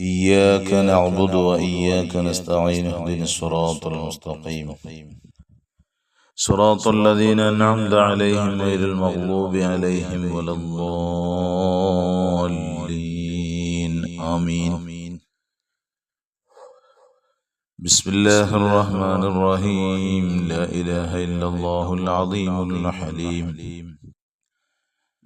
إياك نعبد وإياك نستعين. اهدنا الصراط المستقيم. صراط الذين أنعمت عليهم غير المغضوب عليهم ولا الضالين. آمين. بسم الله الرحمن الرحيم. لا إله إلا الله العظيم الحليم.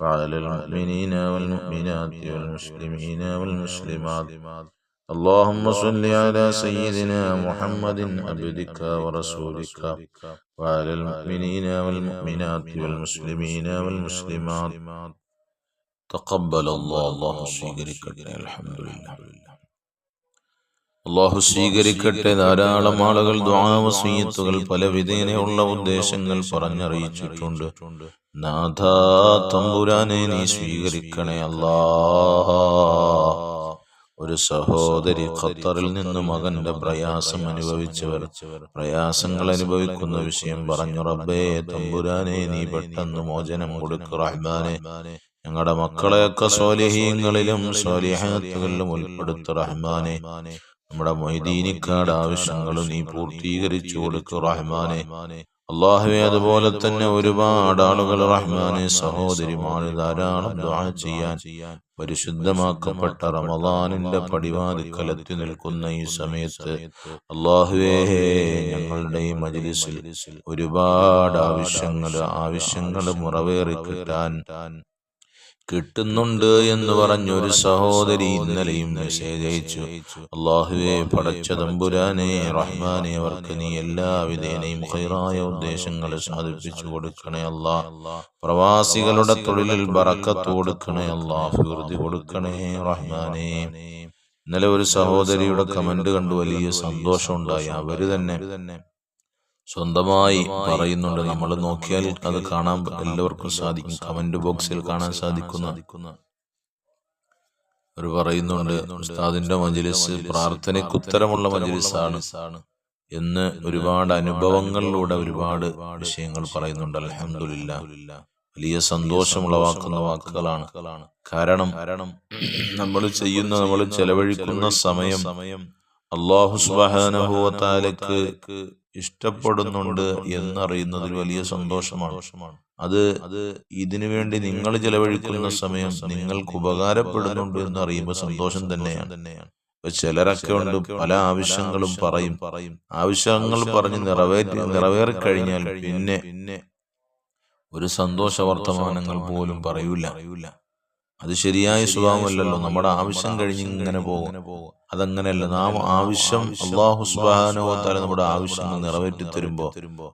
وعلى المؤمنين والمؤمنات والمسلمين والمسلمات اللهم صل على سيدنا محمد عبدك ورسولك وعلى المؤمنين والمؤمنات والمسلمين والمسلمات تقبل الله الله صدرك الحمد لله അള്ളാഹു സ്വീകരിക്കട്ടെ. ധാരാളം ആളുകൾ ദ്വാവസീയത്തുകൾ പല വിധേനയുള്ള ഉദ്ദേശങ്ങൾ പറഞ്ഞറിയിച്ചിട്ടുണ്ട്. നാഥ തമ്പുരാനെ നീ സ്വീകരിക്കണേ അല്ലാഹ ഒരു സഹോദരി ഖത്തറിൽ നിന്ന് മകന്റെ പ്രയാസം അനുഭവിച്ചവർ. പ്രയാസങ്ങൾ അനുഭവിക്കുന്ന വിഷയം പറഞ്ഞു റബ്ബേ തമ്പുരാനെ നീ പെട്ടെന്ന് മോചനം കൊടുക്കു റഹ്മാനെ. ഞങ്ങളുടെ മക്കളെയൊക്കെ സ്വാലിഹീങ്ങളിലും സ്വാലിഹാത്തുകളിലും ഉൾപ്പെടുത്തു റഹ്മാനെ. നമ്മുടെ മൊയ്തീനിക്കാട് ആവശ്യങ്ങൾ നീ പൂർത്തീകരിച്ചു കൊടുക്കു റഹ്മാനെ. അള്ളാഹുവെ അതുപോലെ തന്നെ ഒരുപാട് ആളുകൾ റഹ്മാനെ സഹോദരിമാൾ ധാരാളം ദുആ ചെയ്യാൻ പരിശുദ്ധമാക്കപ്പെട്ട റമദാനിന്റെ പടിവാതിക്കലെത്തി നിൽക്കുന്ന ഈ സമയത്ത് അള്ളാഹുവേ ഞങ്ങളുടെ ഈ മജ്ലിസിൽ ഒരുപാട് ആവശ്യങ്ങൾ ആവശ്യങ്ങൾ മുറവേറി കിട്ടാൻ കിട്ടുന്നുണ്ട് എന്ന് പറഞ്ഞ ഒരു സഹോദരി ഇന്നലെയും മെസ്സേജ് അയച്ചു. അള്ളാഹുവെ പടച്ച തമ്പുരാനെ റഹ്മാനെ അവർക്ക് നീ എല്ലാവിധേനയും ഹൈറായ ഉദ്ദേശങ്ങൾ സാധിപ്പിച്ചു കൊടുക്കണേ അല്ലാ. പ്രവാസികളുടെ തൊഴിലിൽ ബറക്കത്ത് കൊടുക്കണേ അല്ലാ. ഫിർദി കൊടുക്കണേ റഹ്മാനെ. ഇന്നലെ ഒരു സഹോദരിയുടെ കമന്റ് കണ്ടു. വലിയ സന്തോഷമുണ്ടായി. അവർ തന്നെ സ്വന്തമായി പറയുന്നുണ്ട്. നമ്മൾ നോക്കിയാൽ അത് കാണാൻ എല്ലാവർക്കും സാധിക്കും. കമന്റ് ബോക്സിൽ കാണാൻ സാധിക്കുന്ന അവർ പറയുന്നുണ്ട്. ഉസ്താദിന്റെ മജ്ലിസ് പ്രാർത്ഥനയ്ക്ക് ഉത്തരമുള്ള മജ്ലിസാണ് എന്ന് ഒരുപാട് അനുഭവങ്ങളിലൂടെ ഒരുപാട് വിഷയങ്ങൾ പറയുന്നുണ്ട്. അലഹമില്ല വലിയ സന്തോഷമുളവാക്കുന്ന വാക്കുകളാണ്. കാരണം കാരണം നമ്മൾ ചെയ്യുന്ന നമ്മൾ ചെലവഴിക്കുന്ന സമയം സമയം അള്ളാഹു സുബാനഹുവത്താലക്ക് ഇഷ്ടപ്പെടുന്നുണ്ട് എന്നറിയുന്നതിൽ വലിയ സന്തോഷമാണ്. അത് അത് ഇതിനു വേണ്ടി നിങ്ങൾ ചെലവഴിക്കുന്ന സമയം നിങ്ങൾക്ക് ഉപകാരപ്പെടുന്നുണ്ട് എന്ന് അറിയുമ്പോൾ സന്തോഷം തന്നെയാണ്. തന്നെയാണ്. ചിലരൊക്കെ ഉണ്ട് പല ആവശ്യങ്ങളും പറയും. പറയും. ആവശ്യങ്ങൾ പറഞ്ഞ് നിറവേറ്റി നിറവേറിക്കഴിഞ്ഞാൽ പിന്നെ പിന്നെ ഒരു സന്തോഷ വർത്തമാനങ്ങൾ പോലും പറയൂല. അറിയൂല അത് ശരിയായ സ്വഭാവമല്ലല്ലോ. നമ്മുടെ ആവശ്യം കഴിഞ്ഞ് ഇങ്ങനെ പോകും. അതങ്ങനെയല്ല. നാം ആവശ്യം അള്ളാഹു സുബാനോത്താല നമ്മുടെ ആവശ്യങ്ങൾ നിറവേറ്റി തരുമ്പോ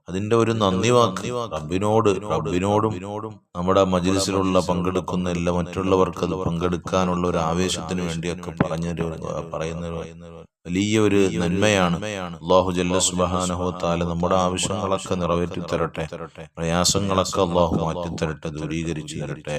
അതിന്റെ ഒരു നന്ദി വാക്ക് റബ്ബിനോട് റബ്ബിനോടും നമ്മുടെ മജിലിസിലുള്ള പങ്കെടുക്കുന്ന എല്ലാ മറ്റുള്ളവർക്ക് അത് പങ്കെടുക്കാനുള്ള ഒരു ആവേശത്തിന് വേണ്ടിയൊക്കെ പറഞ്ഞു പറയുന്ന വലിയ ഒരു നന്മയാണ്. അള്ളാഹു ജല്ല സുബാനഹോത്താല നമ്മുടെ ആവശ്യങ്ങളൊക്കെ നിറവേറ്റി തരട്ടെ. പ്രയാസങ്ങളൊക്കെ അള്ളാഹു മാറ്റിത്തരട്ടെ ദൂരീകരിച്ചു തരട്ടെ.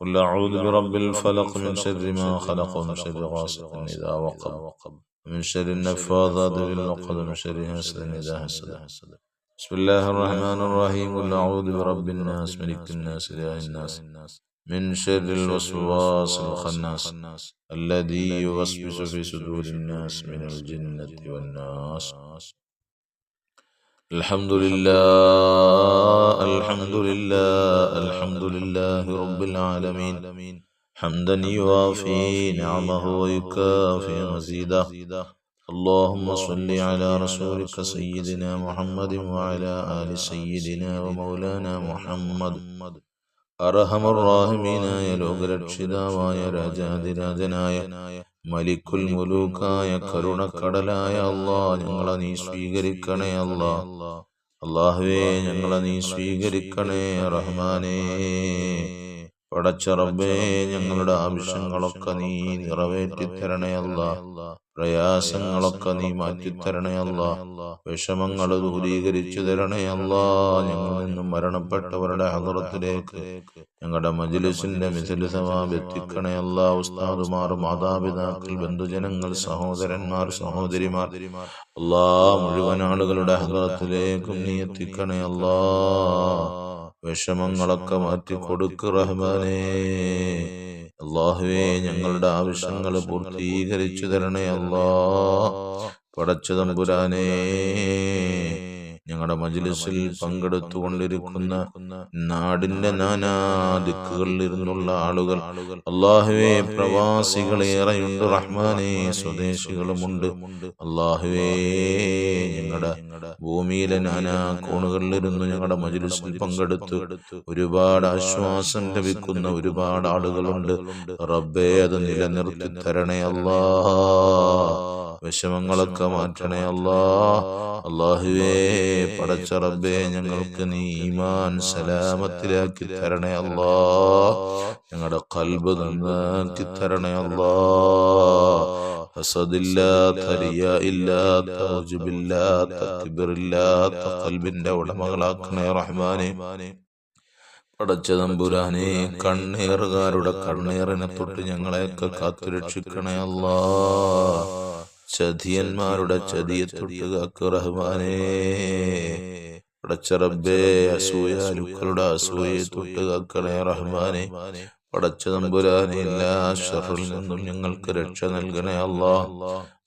قل أعوذ برب الفلق من شر ما خلق ومن شر غاسق إذا وقب. ومن شر النفاذات بالعقد ومن شر حاسد إذا حسد بسم الله الرحمن الرحيم. قل أعوذ برب الناس ملك الناس إله الناس من شر الوسواس الخناس. الذي يوسوس في صدور الناس من الجنة والناس. الحمد لله الحمد لله الحمد لله العالمين حمدا يوافي نعمه ويكافي مزيدا اللهم صل على رسولك سيدنا محمد وعلى آل سيدنا ومولانا محمد أرحم الراحمين يا ലോകരക്ഷിതാവായ രാജാതിരാജനായ മലിക്കുൽ മുലൂക്കായ കരുണക്കടലായ അള്ളാ ഞങ്ങളെ നീ സ്വീകരിക്കണേ അല്ലാ അള്ളാഹുവേ ഞങ്ങളെ നീ സ്വീകരിക്കണേ റഹ്മാനേ പടച്ച റബ്ബേ ഞങ്ങളുടെ ആവശ്യങ്ങളൊക്കെ നീ നിറവേറ്റി തരണേ അല്ല പ്രയാസങ്ങളൊക്കെ നീ മാറ്റിത്തരണേ അല്ല വിഷമങ്ങൾ ദൂരീകരിച്ചു തരണേ അല്ല ഞങ്ങളിൽ നിന്നും മരണപ്പെട്ടവരുടെ ഹദറത്തിലേക്ക് ഞങ്ങളുടെ മജിലിസിന്റെ മിസിൽ സമാപെത്തിക്കണേ അല്ല ഉസ്താദുമാർ മാതാപിതാക്കൾ ബന്ധുജനങ്ങൾ സഹോദരന്മാർ സഹോദരിമാർ. അല്ലാ മുഴുവൻ ആളുകളുടെ ഹദറത്തിലേക്കും നീ എത്തിക്കണേ അല്ലാ വിഷമങ്ങളൊക്കെ മാറ്റി കൊടുക്ക് റഹ്മാനേ. അള്ളാഹുവേ ഞങ്ങളുടെ ആവശ്യങ്ങൾ പൂർത്തീകരിച്ചു തരണേ അല്ലാ. പടച്ചു തമ്പുരാനേ. ഞങ്ങളുടെ മജ്ലിസിൽ പങ്കെടുത്തുകൊണ്ടിരിക്കുന്ന നാടിന്റെ നാനാ ദിക്കുകളിൽ ഇരുന്നുള്ള ആളുകൾ. അള്ളാഹുവേ പ്രവാസികളേറെയുണ്ട് റഹ്മാനെ സ്വദേശികളുമുണ്ട്. അള്ളാഹുവേ ഞങ്ങളുടെ ഭൂമിയിലെ നാനാ കോണുകളിലിരുന്ന് ഞങ്ങളുടെ മജ്ലിസിൽ പങ്കെടുത്തു ഒരുപാട് ആശ്വാസം ലഭിക്കുന്ന ഒരുപാട് ആളുകളുണ്ട്. റബ്ബേ അത് നിലനിർത്തി തരണേ അല്ലാ. വിഷമങ്ങളൊക്കെ മാറ്റണേ അല്ലാ. അള്ളാഹുവേ പടച്ച റബ്ബേ ഞങ്ങൾക്ക് നീ ഈമാൻ സലാമത്തിലാക്കി തരണേ അല്ലാ. ഞങ്ങളുടെ കൽബ് നന്നാക്കി തരണേ അല്ലാ. ഹസദില്ലാത്ത റിയായില്ലാത്ത ഉജുബില്ലാത്ത കിബിറില്ലാത്ത കൽബിന്റെ ഉടമകളാക്കണേ റഹ്മാനെ. പടച്ച തമ്പുരാനെ കണ്ണീറുകാരുടെ കണ്ണീറിനെ തൊട്ട് ഞങ്ങളെയൊക്കെ കാത്തുരക്ഷിക്കണേ അല്ലാ. ചതിയന്മാരുടെ ചതിയെ തൊട്ട് കാക്ക് റഹ്മാനേ. റബ്ബേ അസൂയാലുക്കളുടെ അസൂയെ തൊട്ടുകാക്കണേ റഹ്മാനെ. പടച്ച തമ്പുരാനെ എല്ലാ ഷറിൽ നിന്നും ഞങ്ങൾക്ക് രക്ഷ നൽകണേ അള്ളാ.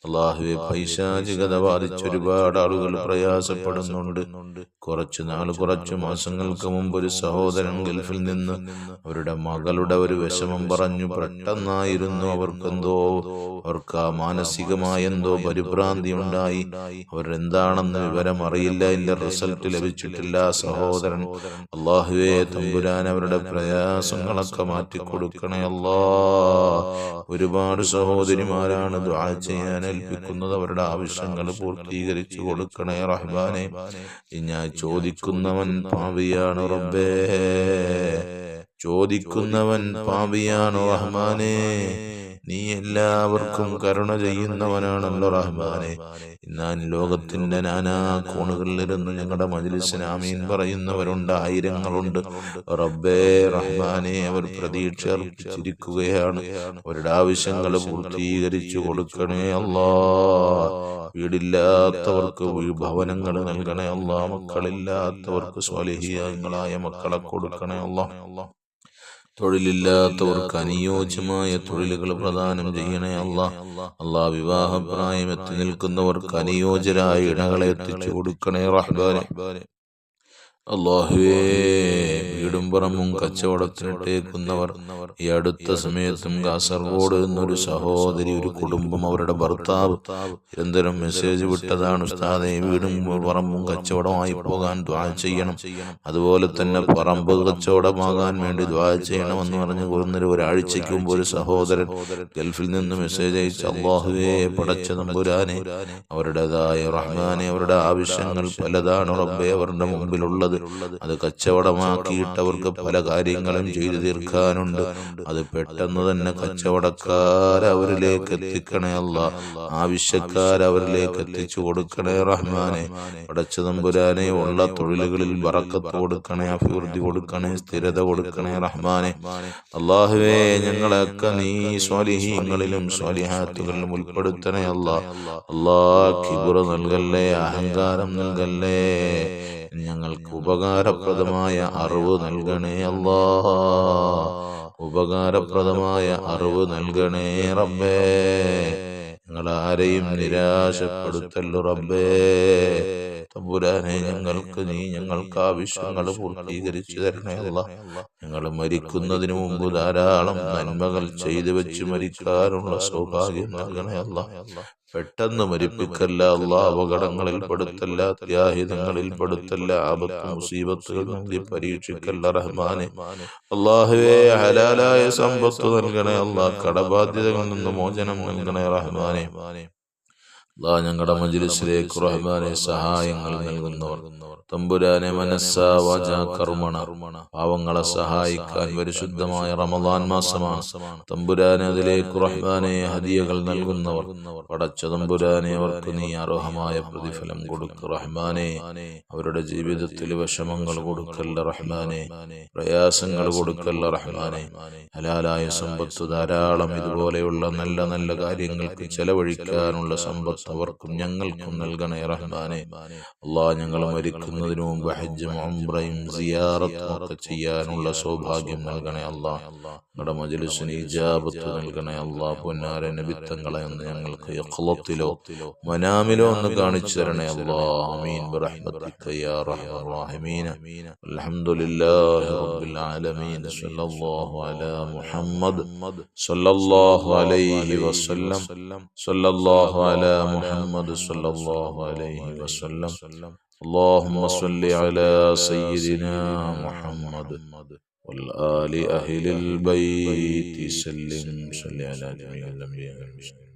അള്ളാഹുവെ പൈശാചികത ബാധിച്ച് ഒരുപാട് ആളുകൾ പ്രയാസപ്പെടുന്നുണ്ട്. കുറച്ചു നാൾ കുറച്ചു മാസങ്ങൾക്ക് മുമ്പ് ഒരു സഹോദരൻ ഗൾഫിൽ നിന്ന് അവരുടെ മകളുടെ ഒരു വിഷമം പറഞ്ഞു. പെട്ടെന്നായിരുന്നു അവർക്കെന്തോ അവർക്ക് ആ മാനസികമായ എന്തോ പരിഭ്രാന്തി ഉണ്ടായി അവരെന്താണെന്ന് വിവരം അറിയില്ല എന്റെ റിസൾട്ട് ലഭിച്ചിട്ടില്ല സഹോദരൻ. അള്ളാഹുവേ തമ്പുരാൻ അവരുടെ പ്രയാസങ്ങളൊക്കെ മാറ്റിക്കൊടുക്കണേ അല്ലാ. ഒരുപാട് സഹോദരിമാരാണ് ദ്വാ ചെയ്യാൻ ഏൽപ്പിക്കുന്നത്. അവരുടെ ആവശ്യങ്ങൾ പൂർത്തീകരിച്ചു കൊടുക്കണേ റഹ്മാനെ. ഞാൻ ചോദിക്കുന്നവൻ പാവിയാണ് റബ്ബേ. ചോദിക്കുന്നവൻ പാപിയാണോ റഹ്മാനെ? നീ എല്ലാവർക്കും കരുണ ചെയ്യുന്നവനാണല്ലോ റഹ്മാനെ. ഞാൻ ലോകത്തിന്റെ നാനാ കോണുകളിലിരുന്ന് ഞങ്ങളുടെ മജിലിസിന് ആമീൻ പറയുന്നവരുണ്ട് ആയിരങ്ങളുണ്ട്. റബ്ബേ റഹ്മാനെ അവർ പ്രതീക്ഷ അർപ്പിച്ചിരിക്കുകയാണ്. അവരുടെ ആവശ്യങ്ങൾ പൂർത്തീകരിച്ചു കൊടുക്കണേ അല്ലാ. വീടില്ലാത്തവർക്ക് ഭവനങ്ങൾ നൽകണേ അല്ലാ. മക്കളില്ലാത്തവർക്ക് സ്വലഹീയങ്ങളായ മക്കളെ കൊടുക്കണേ അല്ലാ. തൊഴിലില്ലാത്തവർക്ക് അനുയോജ്യമായ തൊഴിലുകൾ പ്രദാനം ചെയ്യണേ അല്ല അല്ലാ വിവാഹപ്രായം എത്തി നിൽക്കുന്നവർക്ക് അനുയോജ്യരായ ഇണകളെ എത്തിച്ചു കൊടുക്കണേ റഹ്ബാനെ അള്ളാഹുവേ വീടും പറമ്പും കച്ചവടത്തിനിട്ടേക്കുന്നവർ ഈ അടുത്ത സമയത്തും കാസർഗോഡ് എന്നൊരു സഹോദരി ഒരു കുടുംബം അവരുടെ ഭർത്താവ് നിരന്തരം മെസ്സേജ് വിട്ടതാണ് ഉസ്താദെ വീടും പറമ്പും കച്ചവടമായി പോകാൻ ദ്വാ ചെയ്യണം. അതുപോലെ തന്നെ പറമ്പ് കച്ചവടമാകാൻ വേണ്ടി ദ്വാ ചെയ്യണമെന്ന് പറഞ്ഞ് കുറഞ്ഞൊരു ഒരാഴ്ചയ്ക്ക് മുമ്പ് ഒരു സഹോദരൻ ഗൾഫിൽ നിന്ന് മെസ്സേജ് അയച്ച് അള്ളാഹുവേ പടച്ച നമ്പുരാനെ അവരുടേതായ റഹ്മാനെ അവരുടെ ആവശ്യങ്ങൾ പലതാണ് റബ്ബെ അവരുടെ മുമ്പിലുള്ളത് അത് കച്ചവടമാക്കിയിട്ട് അവർക്ക് പല കാര്യങ്ങളും ചെയ്തു തീർക്കാനുണ്ട്. അത് പെട്ടെന്ന് തന്നെ കച്ചവടക്കാരവരിലേക്ക് എത്തിക്കണേ അല്ല. ആവശ്യക്കാർ അവരിലേക്ക് എത്തിച്ചു കൊടുക്കണേ റഹ്മാനെ. പടച്ച തമ്പുരാനെ ഉള്ള തൊഴിലുകളിൽ വറക്കത്ത് കൊടുക്കണേ അഭിവൃദ്ധി കൊടുക്കണേ സ്ഥിരത കൊടുക്കണേ റഹ്മാനെ. അള്ളാഹുവേ ഞങ്ങളൊക്കെ നീ സ്വാലിഹീങ്ങളിലും സ്വാലിഹാത്തുകളിലും ഉൾപ്പെടുത്തണേ അല്ല. അള്ളാഹ് കിബുറ നൽകല്ലേ അഹങ്കാരം നൽകല്ലേ. ഞങ്ങൾക്ക് ഉപകാരപ്രദമായ അറിവ് നൽകണേ അല്ലാ ഉപകാരപ്രദമായ അറിവ് നൽകണേ റബ്ബേ. ഞങ്ങൾ ആരെയും നിരാശപ്പെടുത്തല്ലോ റബ്ബേ. തമ്പുരാനെ ഞങ്ങൾക്ക് നീ ഞങ്ങൾക്ക് ആവശ്യങ്ങൾ പൂർത്തീകരിച്ചു തരണേ അല്ല ഞങ്ങൾ മരിക്കുന്നതിന് മുമ്പ് ധാരാളം നന്മകൾ ചെയ്തു വെച്ച് മരിക്കാനുള്ള സൗഭാഗ്യം നൽകണേ പെട്ടെന്ന് മരിപ്പിക്കല്ല അല്ല അപകടങ്ങളിൽ പെടുത്തല്ല ത്യാഹിതങ്ങളിൽ പെടുത്തല്ല ആപത്ത് മുസീബത്തുകൾ നൽകി പരീക്ഷിക്കല്ല റഹ്മാനെ. അള്ളാഹുവേ ഹലാലായ സമ്പത്ത് നൽകണേ അല്ലാ കടബാധ്യതകളിൽ നിന്ന് മോചനം നൽകണേ റഹ്മാനെ. അള്ളാഹ് ഞങ്ങളുടെ മജ്ലിസിലേക്ക് റഹ്മാനെ സഹായങ്ങൾ നൽകുന്നവർ. തമ്പുരാനെ മനസ്സാ വാച കർമ്മണ. പാവങ്ങളെ സഹായിക്കാൻ പരിശുദ്ധമായ റമദാൻ മാസമാണ്. തമ്പുരാനെ അതിലേക്ക് റഹ്മാനെ ഹദിയകൾ നൽകുന്നവർ. പടച്ച തമ്പുരാനെ അവർക്ക് നീ അർഹമായ പ്രതിഫലം കൊടുക്ക റഹ്മാനെ. അവരുടെ ജീവിതത്തിൽ വിഷമങ്ങൾ കൊടുക്കല്ല റഹ്മാനെ. പ്രയാസങ്ങൾ കൊടുക്കല്ല റഹ്മാനെ. ഹലാലായ സമ്പത്ത് ധാരാളം ഇതുപോലെയുള്ള നല്ല നല്ല കാര്യങ്ങൾക്ക് ചെലവഴിക്കാനുള്ള സമ്പത്ത് അവർക്കും ഞങ്ങൾക്കും നൽകണേ റഹ്മാനെ. അള്ളാഹ് ഞങ്ങൾ മരിക്കുന്നതിന് മുമ്പ് ഹജ്ജും ഉംറയും സിയാറത്തും ഒക്കെ ചെയ്യാനുള്ള സൗഭാഗ്യം നൽകണേ അള്ളാഹ് നമ്മുടെ മജലിസിന് ഇജാബത്ത് നൽകണേ അള്ളാഹ് പൊന്നാര നബിത്തങ്ങളെ ഒന്ന് ഞങ്ങൾക്ക് യഖലത്തിലോ മനാമിലോ ഒന്ന് കാണിച്ചു തരണേ അള്ളാഹ് ആമീൻ. ബിറഹ്മതിക യാ റഹീമീൻ അൽഹംദുലില്ലാഹി റബ്ബിൽ ആലമീൻ. സല്ലല്ലാഹു അലാ മുഹമ്മദ് സല്ലല്ലാഹു അലൈഹി വസല്ലം. സല്ലല്ലാഹു അലാ മുഹമ്മദ് സല്ലല്ലാഹു അലൈഹി വസല്ലം. اللهم صل على سيدنا محمد والآل أهل البيت. سلم صل على جميع الأنبياء والمرسلين